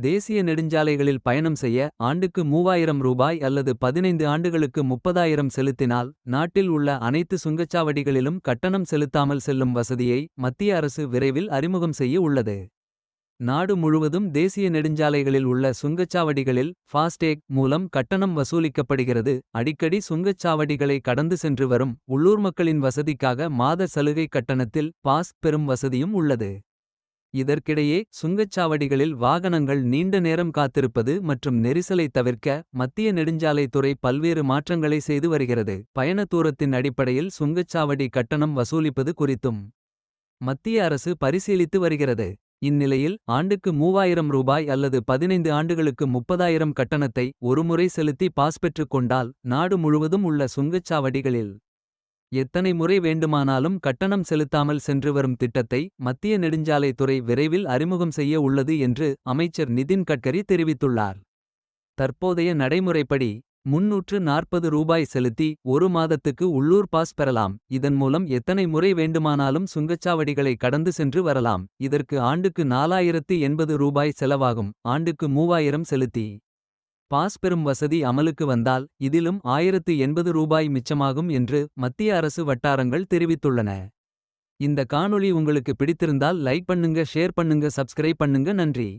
தேசிய நெடுஞ்சாலைகளில் பயணம் செய்ய ஆண்டுக்கு மூவாயிரம் ரூபாய் அல்லது பதினைந்து ஆண்டுகளுக்கு முப்பதாயிரம் செலுத்தினால் நாட்டில் உள்ள அனைத்து சுங்கச்சாவடிகளிலும் கட்டணம் செலுத்தாமல் செல்லும் வசதியை மத்திய அரசு விரைவில் அறிமுகம் செய்ய உள்ளது. நாடு முழுவதும் தேசிய நெடுஞ்சாலைகளில் உள்ள சுங்கச்சாவடிகளில் ஃபாஸ்டேக் மூலம் கட்டணம் வசூலிக்கப்படுகிறது. அடிக்கடி சுங்கச்சாவடிகளை கடந்து சென்று வரும் உள்ளூர் மக்களின் வசதிக்காக மாத சலுகை கட்டணத்தில் பாஸ் பெறும் வசதியும் உள்ளது. இதற்கிடையே சுங்கச்சாவடிகளில் வாகனங்கள் நீண்ட நேரம் காத்திருப்பது மற்றும் நெரிசலை தவிர்க்க மத்திய நெடுஞ்சாலைத்துறை பல்வேறு மாற்றங்களை செய்து வருகிறது. பயண தூரத்தின் அடிப்படையில் சுங்கச்சாவடி கட்டணம் வசூலிப்பது குறித்தும் மத்திய அரசு பரிசீலித்து வருகிறது. இந்நிலையில் ஆண்டுக்கு மூவாயிரம் ரூபாய் அல்லது பதினைந்து ஆண்டுகளுக்கு முப்பதாயிரம் கட்டணத்தை ஒருமுறை செலுத்தி பாஸ் பெற்றுக் கொண்டால் நாடு முழுவதும் உள்ள சுங்கச்சாவடிகளில் எத்தனை முறை வேண்டுமானாலும் கட்டணம் செலுத்தாமல் சென்று வரும் திட்டத்தை மத்திய நெடுஞ்சாலைத்துறை விரைவில் அறிமுகம் செய்ய உள்ளது என்று அமைச்சர் நிதின் கட்கரி தெரிவித்துள்ளார். தற்போதைய நடைமுறைப்படி முன்னூற்று நாற்பது ரூபாய் செலுத்தி ஒரு மாதத்துக்கு உள்ளூர் பாஸ் பெறலாம். இதன் மூலம் எத்தனை முறை வேண்டுமானாலும் சுங்கச்சாவடிகளை கடந்து சென்று வரலாம். இதற்கு ஆண்டுக்கு நாலாயிரத்து எண்பது ரூபாய் செலவாகும் ஆண்டுக்கு மூவாயிரம் செலுத்தி. பாஸ் பெறும் வசதி அமலுக்கு வந்தால் இதிலும் ஆயிரத்து எண்பது ரூபாய் மிச்சமாகும் என்று மத்திய அரசு வட்டாரங்கள் தெரிவித்துள்ளன. இந்த காணொளி உங்களுக்கு பிடித்திருந்தால் லைக் பண்ணுங்க ஷேர் பண்ணுங்க சப்ஸ்கிரைப் பண்ணுங்க நன்றி.